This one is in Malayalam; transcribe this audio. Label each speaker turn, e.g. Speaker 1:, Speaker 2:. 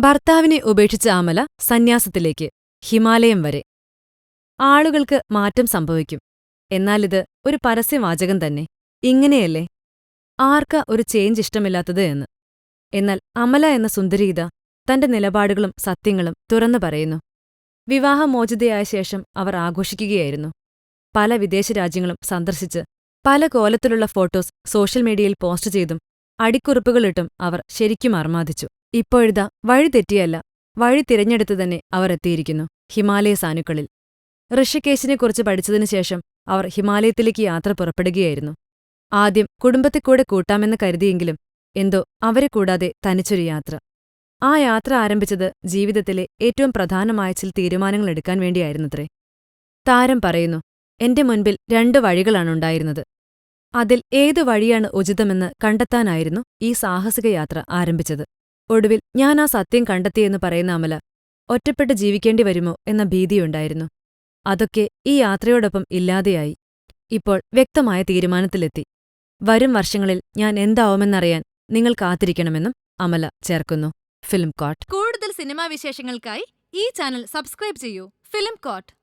Speaker 1: ഭർത്താവിനെ ഉപേക്ഷിച്ച അമല സന്യാസത്തിലേക്ക് ഹിമാലയം വരെ. ആളുകൾക്ക് മാറ്റം സംഭവിക്കും. എന്നാലിത് ഒരു പരസ്യവാചകം തന്നെ. ഇങ്ങനെയല്ലേ? ആർക്ക ഒരു ചേഞ്ച് ഇഷ്ടമില്ലാത്തത് എന്ന്. എന്നാൽ അമല എന്ന സുന്ദരീത തന്റെ നിലപാടുകളും സത്യങ്ങളും തുറന്നു പറയുന്നു. വിവാഹമോചിതയായ ശേഷം അവർ ആഘോഷിക്കുകയായിരുന്നു. പല വിദേശ രാജ്യങ്ങളും സന്ദർശിച്ച് പല കോലത്തിലുള്ള ഫോട്ടോസ് സോഷ്യൽ മീഡിയയിൽ പോസ്റ്റ് ചെയ്തും അടിക്കുറിപ്പുകളിട്ടും അവർ ശരിക്കും അർമാദിച്ചു. ഇപ്പോഴിതാ വഴി തെറ്റിയല്ല. വഴി തിരഞ്ഞെടുത്തു തന്നെ അവർ എത്തിയിരിക്കുന്നു ഹിമാലയ സാനുക്കളിൽ. ഋഷികേശിനെക്കുറിച്ച് പഠിച്ചതിനു ശേഷം അവർ ഹിമാലയത്തിലേക്ക് യാത്ര പുറപ്പെടുകയായിരുന്നു. ആദ്യം കുടുംബത്തെ കൂടെ കൂട്ടാമെന്ന് കരുതിയെങ്കിലും എന്തോ അവരെ കൂടാതെ തനിച്ചൊരു യാത്ര. ആ യാത്ര ആരംഭിച്ചത് ജീവിതത്തിലെ ഏറ്റവും പ്രധാനമായ ചില തീരുമാനങ്ങൾ എടുക്കാൻ വേണ്ടിയായിരുന്നത്രേ. താരം പറയുന്നു എന്റെ മുൻപിൽ രണ്ട് വഴികളാണുണ്ടായിരുന്നത് അതിൽ ഏതു വഴിയാണ് ഉചിതമെന്ന് കണ്ടെത്താനായിരുന്നു ഈ സാഹസിക യാത്ര ആരംഭിച്ചത്. ഒടുവിൽ ഞാൻ ആ സത്യം കണ്ടെത്തിയെന്ന് പറയുന്ന അമല ഒറ്റപ്പെട്ട് ജീവിക്കേണ്ടി വരുമോ എന്ന ഭീതിയുണ്ടായിരുന്നു. അതൊക്കെ ഈ യാത്രയോടൊപ്പം ഇല്ലാതെയായി. ഇപ്പോൾ വ്യക്തമായ തീരുമാനത്തിലെത്തി. വരും വർഷങ്ങളിൽ ഞാൻ എന്താവുമെന്നറിയാൻ നിങ്ങൾ കാത്തിരിക്കണമെന്നും അമല ചേർക്കുന്നു. ഫിലിം കോട്ട്.
Speaker 2: കൂടുതൽ സിനിമാ വിശേഷങ്ങൾക്കായി ഈ ചാനൽ സബ്സ്ക്രൈബ് ചെയ്യൂ. Film coat.